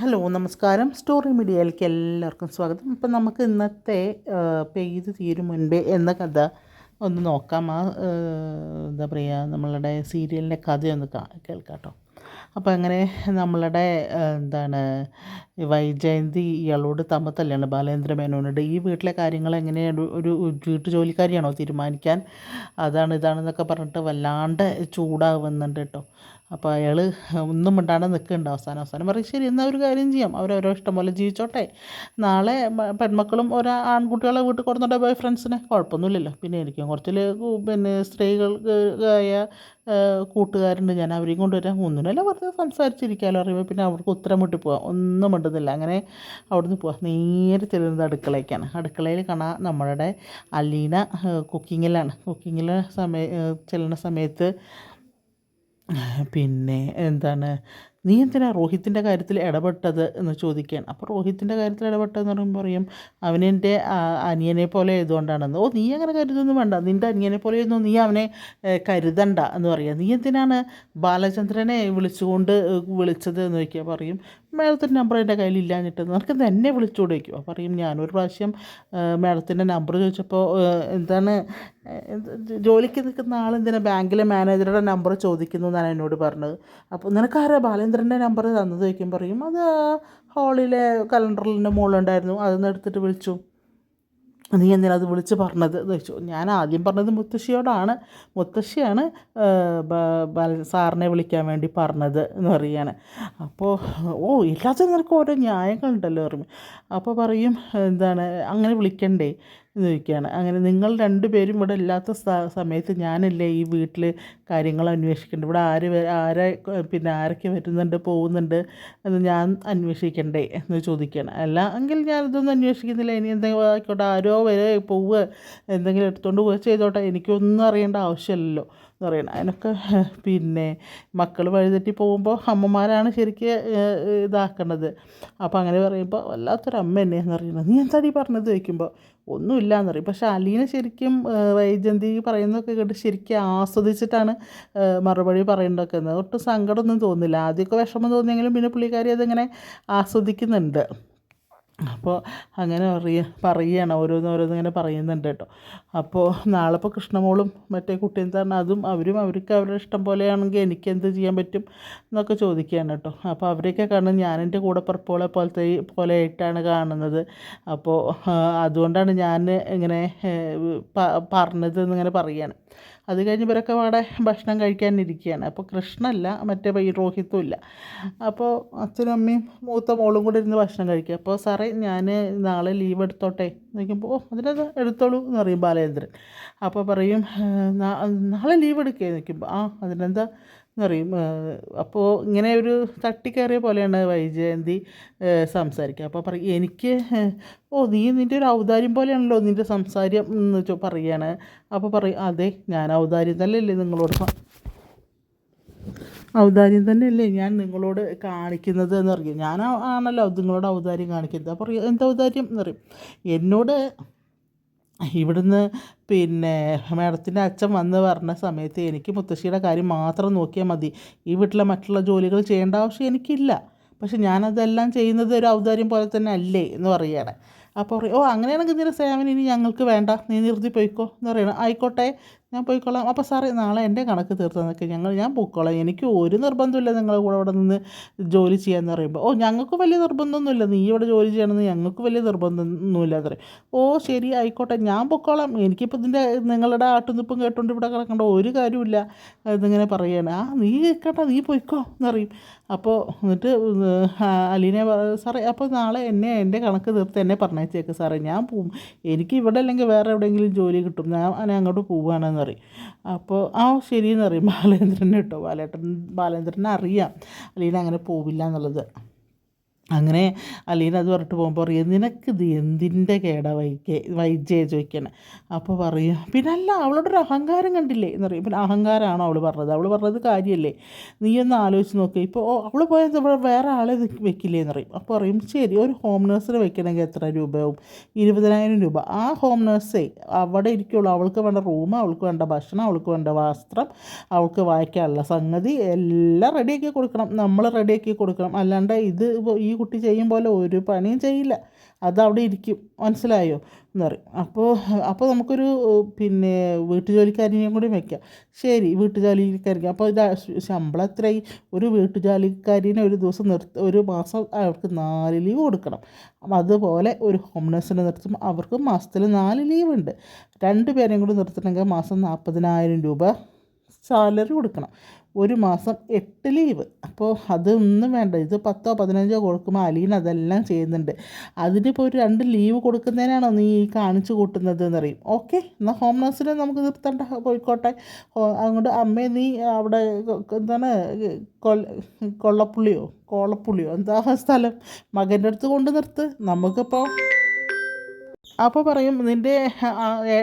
Hello നമസ്കാരം. Story മീഡിയയിലേക്ക് എല്ലാവർക്കും സ്വാഗതം. അപ്പം നമുക്ക് ഇന്നത്തെ പെയ്ത് തീരും മുൻപേ എന്ന കഥ ഒന്ന് നോക്കാം. ആ എന്താ പറയുക നമ്മളുടെ സീരിയലിന്റെ കഥയൊന്ന് കേൾക്കാം കേട്ടോ. അപ്പോൾ അങ്ങനെ നമ്മളുടെ എന്താണ് വൈജയന്തി ഇയാളോട് തമ്മത്തല്ലാണ് ബാലേന്ദ്ര മേനോനോട്. ഈ വീട്ടിലെ കാര്യങ്ങൾ എങ്ങനെയാണ്? ഒരു വീട്ടു ജോലിക്കാരിയാണോ തീരുമാനിക്കാൻ? അതാണ് ഇതാണെന്നൊക്കെ പറഞ്ഞിട്ട് വല്ലാണ്ട് ചൂടാവുന്നുണ്ട് കേട്ടോ. അപ്പോൾ അയാൾ ഒന്നും മിണ്ടാണ്ട് നിൽക്കുന്നുണ്ട് അവസാനം. അവസാനം പറയും ശരി എന്നാൽ ഒരു കാര്യം ചെയ്യാം. അവരവരോ ഇഷ്ടം പോലെ ജീവിച്ചോട്ടെ. നാളെ പെൺമക്കളും ഒരു ആൺകുട്ടികളെ വീട്ടിൽ കൊടുത്തിട്ട് ബോയ് ഫ്രണ്ട്സിനെ കുഴപ്പമൊന്നുമില്ലല്ലോ. പിന്നെ എനിക്കും കുറച്ചിൽ പിന്നെ സ്ത്രീകൾക്കായ കൂട്ടുകാരുണ്ട്. ഞാൻ അവരെയും കൊണ്ടുവരാം. ഒന്നിനല്ല വെറുതെ സംസാരിച്ചിരിക്കാമല്ലോ അറിയുമ്പോൾ പിന്നെ അവർക്ക് ഉത്തരം മുട്ടി പോകാം ഒന്നും മിണ്ടുന്നില്ല അങ്ങനെ അവിടുന്ന് പോവാം. നേരെ ചെല്ലുന്നത് അടുക്കളയ്ക്കാണ് അടുക്കളയിൽ കാണാൻ നമ്മളുടെ അലീന കുക്കിങ്ങിലാണ്. കുക്കിങ്ങിൽ സമയ ചെല്ലുന്ന സമയത്ത് പിന്നെ എന്താണ് നീ എന്തിനാ റോഹിത്തിന്റെ കാര്യത്തിൽ ഇടപെട്ടത്? എന്ന് ചോദിക്കുകയാണ്. അപ്പോൾ റോഹിത്തിന്റെ കാര്യത്തിൽ ഇടപെട്ടതെന്ന് പറയുമ്പോൾ പറയും അവനെന്റെ അനിയനെ പോലെ ആയതുകൊണ്ടാണെന്ന് ഓ നീ അങ്ങനെ കരുതൊന്നും വേണ്ട. നിന്റെ അനിയനെ പോലെ ഒന്നും നീ അവനെ കരുതണ്ട. എന്ന് പറയുക. നീ എന്തിനാണ് ബാലചന്ദ്രനെ വിളിച്ചുകൊണ്ട് വിളിച്ചത്? എന്ന് ചോദിക്കുക. പറയും മേഡത്തിന്റെ നമ്പർ എന്റെ കയ്യിൽ ഇല്ലാഞ്ഞിട്ട് നിനക്ക് എന്നെ വിളിച്ചുകൂടെ അപ്പോൾ പറയും ഞാനൊരു പ്രാവശ്യം മേഡത്തിന്റെ നമ്പർ ചോദിച്ചപ്പോൾ എന്താണ് ജോലിക്ക് നിൽക്കുന്ന ആൾ എന്തിനാ ബാങ്കിലെ മാനേജറുടെ നമ്പർ ചോദിക്കുന്നു എന്നാണ് എന്നോട് പറഞ്ഞത്. അപ്പോൾ നിനക്കാരാ ബാലേന്ദ്രന്റെ നമ്പർ തന്നത്? ചോദിക്കും പറയും അത് ഹാളിലെ കലണ്ടറിന്റെ മുകളിലുണ്ടായിരുന്നു അതൊന്ന് എടുത്തിട്ട് വിളിച്ചു. നീ എന്തിനാ അത് വിളിച്ച് പറഞ്ഞത്? ഞാൻ ആദ്യം പറഞ്ഞത് മുത്തശ്ശിയോടാണ്. മുത്തശ്ശിയാണ് സാറിനെ വിളിക്കാൻ വേണ്ടി പറഞ്ഞത് എന്ന് പറയാണ് അപ്പോൾ ഓ ഇല്ലാത്ത നിനക്ക് ഓരോ ന്യായങ്ങളുണ്ടല്ലോ ഓർമ്മ. അപ്പോൾ പറയും എന്താണ് അങ്ങനെ വിളിക്കണ്ടേ. എന്ന് ചോദിക്കുകയാണ് അങ്ങനെ നിങ്ങൾ രണ്ടുപേരും ഇവിടെ ഇല്ലാത്ത സമയത്ത് ഞാനല്ലേ ഈ വീട്ടിൽ കാര്യങ്ങൾ അന്വേഷിക്കേണ്ടത്? ഇവിടെ ആര് ആരെ പിന്നെ ആരൊക്കെ വരുന്നുണ്ട് പോകുന്നുണ്ട് എന്ന് ഞാൻ അന്വേഷിക്കണ്ടേ എന്ന് ചോദിക്കുകയാണ്. അല്ല എങ്കിൽ ഞാനിതൊന്നും അന്വേഷിക്കുന്നില്ല. ഇനി എന്തെങ്കിലും ആയിക്കോട്ടെ ആരോ വരെ പോവുക എന്തെങ്കിലും എടുത്തുകൊണ്ട് പോവുക ചെയ്തോട്ടെ. എനിക്കൊന്നും അറിയേണ്ട ആവശ്യമില്ലല്ലോ എന്ന് പറയണം അതിനൊക്കെ പിന്നെ മക്കൾ വഴിതെറ്റി പോകുമ്പോൾ അമ്മമാരാണ് ശരിക്ക് ഇതാക്കേണ്ടത് അപ്പോൾ അങ്ങനെ പറയുമ്പോൾ വല്ലാത്തൊരു അമ്മ എന്നെയെന്ന് പറയുന്നത് നീ എന്താ എന്താടി പറഞ്ഞത് ചോദിക്കുമ്പോൾ ഒന്നുമില്ല എന്ന് പറയും. പക്ഷേ അലീന ശരിക്കും വൈജന്തി പറയുന്നതൊക്കെ കേട്ട് ശരിക്കും ആസ്വദിച്ചിട്ടാണ് മറുപടി പറയേണ്ടതൊക്കെ ഒട്ടും സങ്കടമൊന്നും തോന്നില്ല ആദ്യമൊക്കെ വിഷമം തോന്നിയെങ്കിലും പിന്നെ പുള്ളിക്കാരി അതിങ്ങനെ ആസ്വദിക്കുന്നുണ്ട്. അപ്പോൾ അങ്ങനെ അറിയ പറയുകയാണ് ഓരോന്ന് ഓരോന്ന് ഇങ്ങനെ പറയുന്നുണ്ട് കേട്ടോ. അപ്പോൾ നാളെ ഇപ്പോൾ കൃഷ്ണമോളും മറ്റേ കുട്ടിയും തന്നെ അതും അവരും അവർക്ക് അവരുടെ ഇഷ്ടം പോലെയാണെങ്കിൽ എനിക്ക് എന്ത് ചെയ്യാൻ പറ്റും എന്നൊക്കെ ചോദിക്കുകയാണ് കേട്ടോ. അപ്പോൾ അവരെയൊക്കെ കാണുന്നത് ഞാൻ കൂടെ പുറപ്പോളെ പോലത്തെ പോലെ ആയിട്ടാണ് കാണുന്നത്. അപ്പോൾ അതുകൊണ്ടാണ് ഞാൻ ഇങ്ങനെ പറഞ്ഞത് എന്നിങ്ങനെ പറയുകയാണ് അത് കഴിഞ്ഞ് ഇവരൊക്കെ അവിടെ ഭക്ഷണം കഴിക്കാനിരിക്കുകയാണ്. അപ്പോൾ കൃഷ്ണല്ല മറ്റേ പയ്യ രോഹിത്തും ഇല്ല. അപ്പോൾ അച്ഛനും അമ്മയും മൂത്ത മോളും കൂടെ ഇരുന്ന് ഭക്ഷണം കഴിക്കുക. അപ്പോൾ സാറേ ഞാൻ നാളെ ലീവ് എടുത്തോട്ടെ? എന്ന് ചോദിക്കുമ്പോൾ ഓ അതിനത് എടുത്തോളൂ എന്ന് പറയും ബാലേന്ദ്രൻ. അപ്പോൾ പറയും നാളെ ലീവ് എടുക്കുക എന്ന് ചോദിക്കുമ്പോൾ ആ അതിനെന്താ എന്ന് പറയും. അപ്പോൾ ഇങ്ങനെ ഒരു തട്ടിക്കയറിയ പോലെയാണ് വൈജയന്തി സംസാരിക്കുക. അപ്പോൾ പറയും എനിക്ക് ഓ നീ നിന്റെ ഒരു ഔദാര്യം പോലെയാണല്ലോ നിന്റെ സംസാരം എന്ന് വെച്ചാൽ പറയുകയാണ് അപ്പോൾ പറയും അതെ ഞാൻ ഔദാര്യം തന്നെയല്ലേ നിങ്ങളോട് ഔദാര്യം തന്നെയല്ലേ ഞാൻ നിങ്ങളോട് കാണിക്കുന്നത് എന്ന് പറയും. ഞാൻ ആണല്ലോ നിങ്ങളോട് ഔദാര്യം കാണിക്കുന്നത് അപ്പോൾ എന്ത് ഔദാര്യം? എന്ന് പറയും. എന്നോട് ഇവിടുന്ന് പിന്നെ മാഡത്തിന്റെ അച്ഛൻ വന്ന് പറഞ്ഞ സമയത്ത് എനിക്ക് മുത്തശ്ശിയുടെ കാര്യം മാത്രം നോക്കിയാൽ മതി. ഈ വീട്ടിലെ മറ്റുള്ള ജോലികൾ ചെയ്യേണ്ട ആവശ്യം എനിക്കില്ല. പക്ഷെ ഞാനതെല്ലാം ചെയ്യുന്നത് ഒരു ഔദാര്യം പോലെ തന്നെ അല്ലേ എന്ന് പറയുകയാണ്. അപ്പോൾ പറയും ഓ അങ്ങനെയാണെങ്കിൽ നിന്റെ സേവനം ഇനി ഞങ്ങൾക്ക് വേണ്ട. നീ നിർത്തി പോയിക്കോ. എന്ന് പറയണം. ആയിക്കോട്ടെ ഞാൻ പോയിക്കോളാം. അപ്പോൾ സാറേ നാളെ എന്റെ കണക്ക് തീർത്ത് നിൽക്ക് ഞങ്ങൾ ഞാൻ പോയിക്കോളാം. എനിക്ക് ഒരു നിർബന്ധമില്ല നിങ്ങളെ കൂടെ ഇവിടെ നിന്ന് ജോലി ചെയ്യാമെന്ന് പറയുമ്പോൾ ഓ ഞങ്ങൾക്ക് വലിയ നിർബന്ധമൊന്നുമില്ല. നീ ഇവിടെ ജോലി ചെയ്യണമെന്ന് ഞങ്ങൾക്ക് വലിയ നിർബന്ധമൊന്നുമില്ല. എന്ന് പറയും. ഓ ശരി ആയിക്കോട്ടെ ഞാൻ പൊക്കോളാം എനിക്കിപ്പോൾ ഇതിന്റെ നിങ്ങളുടെ ആട്ടുനിപ്പും കേട്ടുകൊണ്ട് ഇവിടെ കിടക്കേണ്ട ഒരു കാര്യമില്ല എന്നിങ്ങനെ പറയുകയാണ് ആ നീ കേട്ടോ നീ പോയിക്കോ. എന്ന് പറയും. അപ്പോൾ എന്നിട്ട് അലീനെ സാറേ അപ്പോൾ നാളെ എന്നെ എന്റെ കണക്ക് തീർത്ത് എന്നെ പറഞ്ഞേച്ചേക്ക് സാറേ ഞാൻ പോവും. എനിക്ക് ഇവിടെ അല്ലെങ്കിൽ വേറെ എവിടെയെങ്കിലും ജോലി കിട്ടും. ഞാൻ ഞാൻ അങ്ങോട്ട് പോവുകയാണെന്ന് പറയും. അപ്പോൾ ആ ശരിയെന്ന് പറയും ബാലേന്ദ്രൻ കേട്ടോ ബാലേട്ടൻ ബാലേന്ദ്രനെ അറിയാം. അല്ലെങ്കിൽ അങ്ങനെ പോവില്ല എന്നുള്ളത്. അങ്ങനെ അലീന അത് പറഞ്ഞിട്ട് പോകുമ്പോൾ പറയും നിനക്കിത് എന്തിന്റെ കേടാ വൈകെ വൈജയെ ചോദിക്കണേ അപ്പോൾ പറയും പിന്നെ അല്ല അവളുടെ ഒരു അഹങ്കാരം കണ്ടില്ലേ? എന്ന് പറയും പിന്നെ അഹങ്കാരമാണോ അവൾ പറഞ്ഞത്? അവൾ പറഞ്ഞത് കാര്യമല്ലേ? നീ ഒന്ന് ആലോചിച്ച് നോക്ക് ഇപ്പോൾ അവൾ പോയത് ഇവിടെ വേറെ ആളെ വെക്ക് വെക്കില്ലേ എന്ന് പറയും. അപ്പോൾ പറയും ശരി ഒരു ഹോം നേഴ്സിനെ വെക്കണമെങ്കിൽ എത്ര രൂപയാവും? ഇരുപതിനായിരം രൂപ. ആ ഹോം നേഴ്സേ അവിടെ ഇരിക്കുള്ളൂ. അവൾക്ക് വേണ്ട റൂം അവൾക്ക് വേണ്ട ഭക്ഷണം അവൾക്ക് വേണ്ട വസ്ത്രം അവൾക്ക് വായിക്കാനുള്ള സംഗതി എല്ലാം റെഡിയാക്കി കൊടുക്കണം. നമ്മൾ റെഡിയാക്കി കൊടുക്കണം. അല്ലാണ്ട് ഇത് ഈ കുട്ടി ചെയ്യും പോലെ ഒരു പണിയും ചെയ്യില്ല. അത് അവിടെ ഇരിക്കും. മനസ്സിലായോ? എന്ന് പറയും. അപ്പോൾ അപ്പോൾ നമുക്കൊരു പിന്നെ വീട്ടുജോലിക്കാരിനെയും കൂടി വെക്കാം. ശരി വീട്ടുജോലിക്കാരിക്ക്. അപ്പോൾ ഇത് ശമ്പളം എത്രയായി? ഒരു വീട്ടുജോലിക്കാരിനെ ഒരു ദിവസം നിർത്തി ഒരു മാസം അവർക്ക് നാല് ലീവ് കൊടുക്കണം. അതുപോലെ ഒരു ഹോം നഴ്സിനെ നിർത്തുമ്പോൾ അവർക്ക് മാസത്തിൽ നാല് ലീവ് ഉണ്ട് രണ്ട് പേരെയും കൂടി നിർത്തണമെങ്കിൽ മാസം നാൽപ്പതിനായിരം രൂപ സാലറി കൊടുക്കണം. ഒരു മാസം എട്ട് ലീവ്. അപ്പോൾ അതൊന്നും വേണ്ട. ഇത് പത്തോ പതിനഞ്ചോ കൊടുക്കുമ്പോൾ അലീൻ അതെല്ലാം ചെയ്യുന്നുണ്ട്. അതിനിപ്പോൾ ഒരു രണ്ട് ലീവ് കൊടുക്കുന്നതിനാണോ നീ ഈ കാണിച്ചു കൂട്ടുന്നത് എന്നറിയും ഓക്കെ എന്നാൽ ഹോം നഴ്സിനെ നമുക്ക് നിർത്തണ്ട പോയിക്കോട്ടെ. അങ്ങോട്ട് അമ്മേ നീ അവിടെ എന്താണ് കൊള്ളപ്പുള്ളിയോ? കോളപ്പുള്ളിയോ? എന്താ സ്ഥലം? മകന്റെ അടുത്ത് കൊണ്ട് നിർത്ത്. നമുക്കിപ്പോൾ അപ്പോൾ പറയും നിന്റെ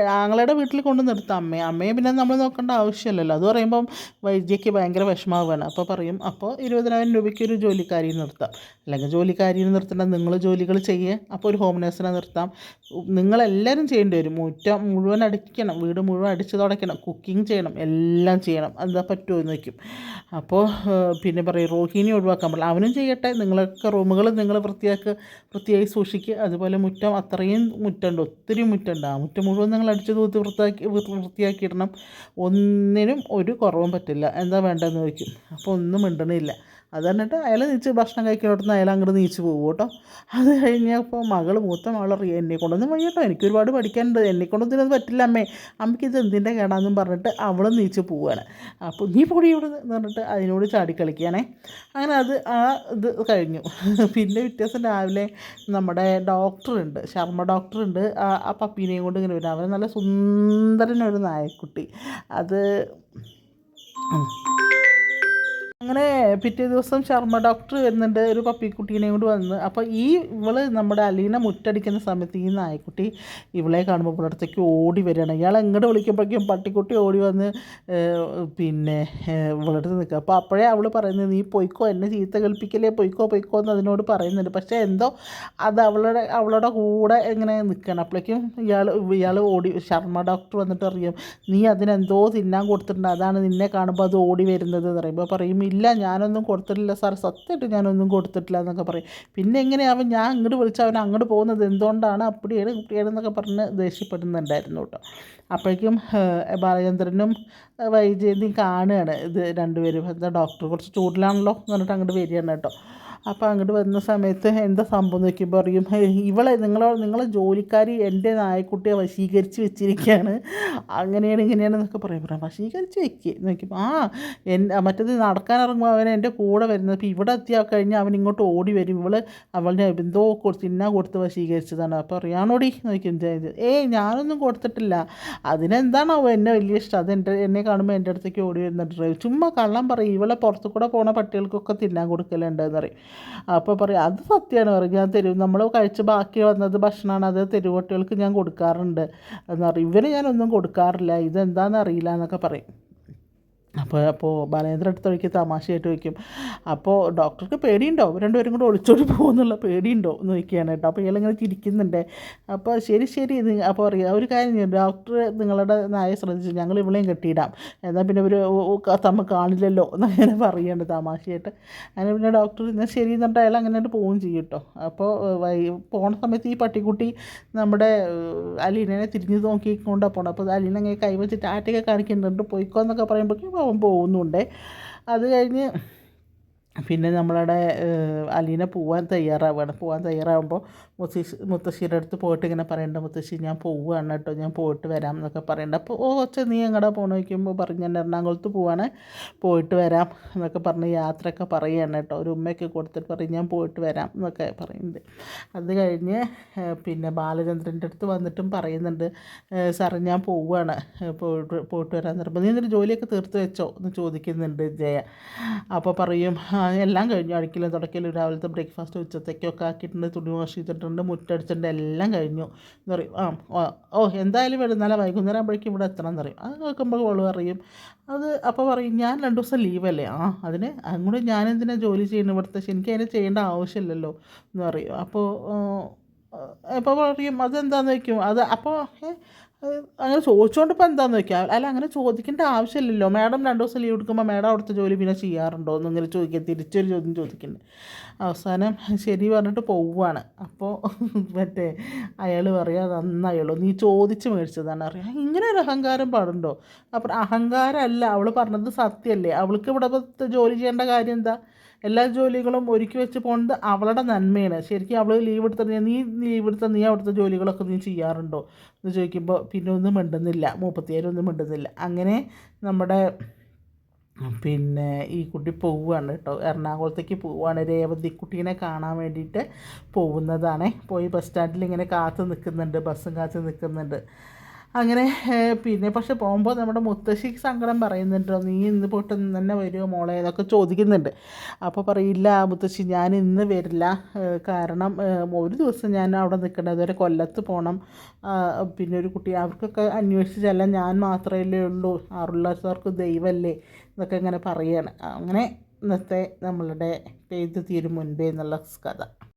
ആങ്ങളയുടെ വീട്ടിൽ കൊണ്ട് നിർത്താം അമ്മയെ. അമ്മയെ പിന്നെ നമ്മൾ നോക്കേണ്ട ആവശ്യമില്ലല്ലോ. അത് പറയുമ്പം വൈദ്യയ്ക്ക് ഭയങ്കര വിഷമാവുകയാണ്. അപ്പോൾ പറയും അപ്പോൾ ഇരുപതിനായിരം രൂപയ്ക്ക് ഒരു ജോലിക്കാരിയെ നിർത്താം. അല്ലെങ്കിൽ ജോലിക്കാരിയെ നിർത്തേണ്ട നിങ്ങൾ ജോലികൾ ചെയ്യേ. അപ്പോൾ ഒരു ഹോം നേഴ്സിനെ നിർത്താം. നിങ്ങളെല്ലാവരും ചെയ്യേണ്ടി വരും. മുറ്റം മുഴുവൻ അടിക്കണം. വീട് മുഴുവൻ അടിച്ച് തുടയ്ക്കണം. കുക്കിംഗ് ചെയ്യണം. എല്ലാം ചെയ്യണം. എന്താ പറ്റുമോ എന്ന് വയ്ക്കും അപ്പോൾ പിന്നെ പറയും റോഹിണി ഒഴിവാക്കാൻ പാടില്ല അവനും ചെയ്യട്ടെ. നിങ്ങളൊക്കെ റൂമുകൾ നിങ്ങൾ വൃത്തിയാക്കുക വൃത്തിയായി സൂക്ഷിക്കുക അതുപോലെ മുറ്റം അത്രയും മുറ്റുണ്ട് ഒത്തിരി മുറ്റുണ്ട് ആ മുറ്റം മുഴുവൻ നിങ്ങൾ അടിച്ച് തൂത്ത് വൃത്തിയാക്കി വൃ- വൃത്തിയാക്കിയിടണം. ഒന്നിനും ഒരു കുറവും പറ്റില്ല. എന്താ വേണ്ടതെന്ന് ചോദിക്കും. അപ്പോൾ ഒന്നും മിണ്ടണില്ല അത് എന്നിട്ട് അയാൾ നീച്ച് ഭക്ഷണം കഴിക്കുന്നിടത്തുനിന്ന് അയാൾ അങ്ങോട്ട് നീച്ച് പോകും കേട്ടോ. അത് കഴിഞ്ഞപ്പോൾ മകൾ മൂത്ത മകൾ അറിയാം എന്നെ കൊണ്ടൊന്നും വയ്യ കേട്ടോ എനിക്ക് ഒരുപാട് പഠിക്കാനുണ്ട് എന്നെ കൊണ്ടൊന്നും ഇതിനൊന്നും പറ്റില്ല അമ്മേ. അമ്മയ്ക്ക് ഇത് എന്തിന്റെ കേടാന്നും പറഞ്ഞിട്ട് അവളും നീച്ച് പോവുകയാണ് അപ്പോൾ നീ പൊടി ഇവിടെ എന്ന് പറഞ്ഞിട്ട് അതിനോട് ചാടി കളിക്കുകയാണേ. അങ്ങനെ അത് ആ ഇത് കഴിഞ്ഞു. പിന്നെ വ്യത്യാസം രാവിലെ നമ്മുടെ ഡോക്ടറുണ്ട് ശർമ്മ ഡോക്ടറുണ്ട് ആ പപ്പീനെയും കൊണ്ട് ഇങ്ങനെ വരും. അവൻ നല്ല സുന്ദരനൊരു നായക്കുട്ടി. അത്. അങ്ങനെ പിറ്റേ ദിവസം ശർമ്മ ഡോക്ടർ വരുന്നുണ്ട് ഒരു പപ്പിക്കുട്ടീനെയും കൊണ്ട് വന്ന്. അപ്പോൾ ഈ ഇവൾ നമ്മുടെ അലീന മുറ്റടിക്കുന്ന സമയത്ത് ഈ നായക്കുട്ടി ഇവളെ കാണുമ്പോൾ പുലർത്തേക്ക് ഓടി വരികയാണ്. ഇയാൾ എങ്ങോട്ട് വിളിക്കുമ്പോഴേക്കും പട്ടിക്കുട്ടി ഓടി വന്ന് പിന്നെ ഇവളടുത്ത് നിൽക്കുക. അപ്പോൾ അപ്പോഴേ അവൾ പറയുന്നത് നീ പൊയ്ക്കോ എന്നെ ചീത്ത കൽപ്പിക്കലേ പൊയ്ക്കോ പൊയ്ക്കോ എന്ന് അതിനോട് പറയുന്നുണ്ട്. പക്ഷേ എന്തോ അത് അവളുടെ അവളുടെ കൂടെ എങ്ങനെ നിൽക്കണം അപ്പോഴേക്കും ഇയാൾ ഇയാൾ ഓടി ശർമ്മ ഡോക്ടർ വന്നിട്ട് അറിയും നീ അതിനെന്തോ തിന്നാൻ കൊടുത്തിട്ടുണ്ട് അതാണ് നിന്നെ കാണുമ്പോൾ അത് ഓടി വരുന്നത് എന്ന് പറയുമ്പോൾ പറയും ഇല്ല ഞാനൊന്നും കൊടുത്തിട്ടില്ല സാർ. സത്യമായിട്ട് ഞാനൊന്നും കൊടുത്തിട്ടില്ല എന്നൊക്കെ പറയും. പിന്നെ എങ്ങനെയാവും ഞാൻ അങ്ങോട്ട് വിളിച്ച് അവൻ അങ്ങോട്ട് പോകുന്നത് എന്തുകൊണ്ടാണ് അപ്പടിയാണ് ഇപ്പടിയാണ് എന്നൊക്കെ പറഞ്ഞ് ദേഷ്യപ്പെടുന്നുണ്ടായിരുന്നു കേട്ടോ. അപ്പോഴേക്കും ബാലചന്ദ്രനും വൈജയന്തിയും കാണുകയാണ് ഇത് രണ്ടുപേരും. എന്താ ഡോക്ടർ കുറച്ച് ചൂടിലാണല്ലോ എന്ന് പറഞ്ഞിട്ട് അങ്ങോട്ട് വരികയാണ് കേട്ടോ. അപ്പോൾ അങ്ങോട്ട് വരുന്ന സമയത്ത് എന്താ സംഭവം നോക്കിയപ്പോൾ പറയും "ഹേയ്, ഇവളെ നിങ്ങളോ നിങ്ങളെ ജോലിക്കാരി എന്റെ നായക്കുട്ടിയെ വശീകരിച്ച് വെച്ചിരിക്കുകയാണ് അങ്ങനെയാണ് ഇങ്ങനെയാണ് എന്നൊക്കെ പറയും. പറയാം വശീകരിച്ച് വെക്കുക നോക്കിയപ്പോൾ ആ എൻ മറ്റത് നടക്കാൻ ഇറങ്ങുമ്പോൾ അവൻ എന്റെ കൂടെ വരുന്നത്. അപ്പോൾ ഇവിടെ എത്തിയാൽ കഴിഞ്ഞാൽ അവൻ ഇങ്ങോട്ട് ഓടി വരും. ഇവൾ അവളുടെ എന്തോ കൊടുത്ത് ഇന്ന കൊടുത്ത് വശീകരിച്ചതാണ്. അപ്പോൾ അറിയാണോടി? നോക്കും ഏയ് ഞാനൊന്നും കൊടുത്തിട്ടില്ല. അതിനെന്താണോ എന്നെ വലിയ ഇഷ്ടം. അത് എന്റെ എന്നെ കാണുമ്പോൾ എന്റെ അടുത്തേക്ക് ഓടി വരുന്ന വരുന്നുണ്ട് ചുമ്മാ കള്ളം പറയും. ഇവളെ പുറത്തു കൂടെ പോണ പട്ടികൾക്കൊക്കെ തിന്നാൻ കൊടുക്കലുണ്ടെന്ന് പറയും. അപ്പോൾ പറയും അത് സത്യമാണ് പറയും. ഞാൻ തരും. നമ്മൾ കഴിച്ച് ബാക്കി വന്നത് ഭക്ഷണമാണ് അത് തെരുവോട്ടികൾക്ക് ഞാൻ കൊടുക്കാറുണ്ട്. എന്ന് പറയും. ഇവന് ഞാനൊന്നും കൊടുക്കാറില്ല. ഇതെന്താണെന്ന് അറിയില്ല എന്നൊക്കെ പറയും. അപ്പോൾ അപ്പോൾ ബാലേന്ദ്രൻ അടുത്ത വഴിക്ക് തമാശയായിട്ട് വയ്ക്കും. അപ്പോൾ ഡോക്ടർക്ക് പേടിയുണ്ടോ? രണ്ടുപേരും കൂടെ ഒളിച്ചോടി പോകുന്നുള്ള പേടിയുണ്ടോ എന്ന് ചോദിക്കുകയാണ് കേട്ടോ. അപ്പോൾ ഇയാളിങ്ങനെ ചിരിക്കുന്നുണ്ട്. അപ്പോൾ ശരി ശരി അപ്പോൾ അറിയാം. ഒരു കാര്യം ഡോക്ടർ നിങ്ങളുടെ നായ ശ്രദ്ധിച്ചു ഞങ്ങൾ ഇവളെയും കെട്ടിയിടാം. എന്നാൽ പിന്നെ ഇവർ തമ്മ കാണില്ലല്ലോ എന്നങ്ങനെ പറയുന്നുണ്ട് തമാശയായിട്ട്. അങ്ങനെ പിന്നെ ഡോക്ടർ എന്നാൽ ശരി എന്നിട്ട് അയാൾ അങ്ങനെ പോവുകയും ചെയ്യും കേട്ടോ. അപ്പോൾ വൈ പോണ സമയത്ത് ഈ പട്ടിക്കുട്ടി നമ്മുടെ അലീനെ തിരിഞ്ഞ് നോക്കി നോക്കിക്കൊണ്ടാണ് പോണത് അപ്പോൾ അലീന അങ്ങനെ കൈവച്ചിട്ട് ആറ്റൊക്കെ കാണിക്കുന്നുണ്ട്. പോയിക്കോ എന്നൊക്കെ പറയുമ്പോഴേക്കും പോകുന്നുണ്ട്. അത് കഴിഞ്ഞ് പിന്നെ നമ്മളവിടെ അലീന പോവാൻ തയ്യാറാവുകയാണ് പോവാൻ തയ്യാറാവുമ്പോൾ മുത്തശ്ശി മുത്തശ്ശിയുടെ അടുത്ത് പോയിട്ട് ഇങ്ങനെ പറയണ്ട മുത്തശ്ശി ഞാൻ പോവുകയാണ് കേട്ടോ ഞാൻ പോയിട്ട് വരാം എന്നൊക്കെ പറയണ്ട. അപ്പോൾ ഓ ഒച്ച നീ എങ്ങടെ പോകണ ചോദിക്കുമ്പോൾ പറഞ്ഞു ഞാൻ എറണാകുളത്ത് പോവാണ് പോയിട്ട് വരാം എന്നൊക്കെ പറഞ്ഞ് യാത്രയൊക്കെ പറയുകയാണ് കേട്ടോ. ഒരു ഉമ്മയൊക്കെ കൊടുത്തിട്ട് പറയും ഞാൻ പോയിട്ട് വരാം എന്നൊക്കെ പറയുന്നുണ്ട് അത് കഴിഞ്ഞ് പിന്നെ ബാലചന്ദ്രന്റെ അടുത്ത് വന്നിട്ടും പറയുന്നുണ്ട് സാറ് ഞാൻ പോവുകയാണ് പോയിട്ട് പോയിട്ട് വരാൻ നിർബന്ധം നീ എന്നിട്ട് ജോലിയൊക്കെ തീർത്ത് വെച്ചോ? എന്ന് ചോദിക്കുന്നുണ്ട് ജയ. അപ്പോൾ പറയും "ആ, എല്ലാം കഴിഞ്ഞു. അടിക്കലും തുടക്കലും രാവിലത്തെ ബ്രേക്ക്ഫാസ്റ്റ് ഉച്ചത്തേക്കൊക്കെ ആക്കിയിട്ടുണ്ട്. തുണി വാഷ് ചെയ്തിട്ടുണ്ട്. മുറ്റടിച്ചിട്ടുണ്ട്. എല്ലാം കഴിഞ്ഞു. എന്ന് പറയും. ആ ഓ, എന്തായാലും വരുന്നാലും വൈകുന്നേരം ആകുമ്പോഴേക്കും ഇവിടെ എത്തണം എന്ന് പറയും. അത് കേൾക്കുമ്പോൾ അവൾ പറയും അത് അപ്പോൾ പറയും ഞാൻ രണ്ട് ദിവസം ലീവല്ലേ ആ അതിന് അങ്ങോട്ട് ഞാൻ എന്തിനാ ജോലി ചെയ്യുന്നത് ഇവിടുത്തെ? എനിക്ക് അതിന് ചെയ്യേണ്ട ആവശ്യമില്ലല്ലോ. എന്ന് പറയും. അപ്പോൾ അപ്പോൾ പറയും അതെന്താണെന്ന് വയ്ക്കും അത് അപ്പോൾ അത് അങ്ങനെ ചോദിച്ചുകൊണ്ട് ഇപ്പം എന്താണെന്ന് വെക്കാം? അല്ല അങ്ങനെ ചോദിക്കേണ്ട ആവശ്യമില്ലല്ലോ. മാഡം രണ്ട് ദിവസം ലീവ് എടുക്കുമ്പോൾ മാഡം അവിടുത്തെ ജോലി പിന്നെ ചെയ്യാറുണ്ടോ എന്ന് ഇങ്ങനെ ചോദിക്കുക തിരിച്ചൊരു ചോദ്യം ചോദിക്കുന്നത് അവസാനം ശരി പറഞ്ഞിട്ട് പോവുകയാണ് അപ്പോൾ മറ്റേ അയാൾ പറയുക അയാളോ നീ ചോദിച്ച് മേടിച്ചതാണ്. അറിയാം. ഇങ്ങനെ ഒരു അഹങ്കാരം പാടുണ്ടോ? അപ്പം അഹങ്കാരമല്ല അവൾ പറഞ്ഞത് സത്യമല്ലേ? അവൾക്ക് ഇവിടെ ജോലി ചെയ്യേണ്ട കാര്യം എന്താ? എല്ലാ ജോലികളും ഒരുക്കി വെച്ച് പോകുന്നത് അവളുടെ നന്മയാണ്. ശരിക്കും അവൾ ലീവ് എടുത്ത നീ ലീവ് എടുത്ത നീ അവിടുത്തെ ജോലികളൊക്കെ നീ ചെയ്യാറുണ്ടോ? എന്ന് ചോദിക്കുമ്പോൾ പിന്നെ ഒന്നും മിണ്ടുന്നില്ല. മൂപ്പത്തിയാരൊന്നും മിണ്ടുന്നില്ല. അങ്ങനെ നമ്മുടെ പിന്നെ ഈ കുട്ടി പോവുകയാണ് കേട്ടോ. എറണാകുളത്തേക്ക് പോവുകയാണ്. രേവതി കുട്ടീനെ കാണാൻ വേണ്ടിയിട്ട് പോകുന്നതാണ്. പോയി ബസ് സ്റ്റാൻഡിൽ ഇങ്ങനെ കാത്ത് നിൽക്കുന്നുണ്ട്. ബസ്സും കാത്ത് നിൽക്കുന്നുണ്ട്. അങ്ങനെ പിന്നെ പക്ഷെ പോകുമ്പോൾ നമ്മുടെ മുത്തശ്ശിക്ക് സങ്കടം പറയുന്നുണ്ടോ നീ ഇന്ന് പോയിട്ട് ഇന്ന് തന്നെ വരുമോ മോളെ? എന്നൊക്കെ ചോദിക്കുന്നുണ്ട്. അപ്പോൾ പറയില്ല മുത്തശ്ശി ഞാൻ ഇന്ന് വരില്ല. കാരണം ഒരു ദിവസം ഞാൻ അവിടെ നിൽക്കേണ്ടത് വരെ കൊല്ലത്ത് പോകണം പിന്നെ ഒരു കുട്ടി അവർക്കൊക്കെ അന്വേഷിച്ചല്ല ഞാൻ മാത്രമല്ലേ ഉള്ളൂ. ആറുള്ളവർക്ക് ദൈവമല്ലേ? എന്നൊക്കെ ഇങ്ങനെ പറയുകയാണ് അങ്ങനെ ഇന്നത്തെ നമ്മളുടെ പെയ്തു തീരും മുൻപേ എന്നുള്ള കഥ.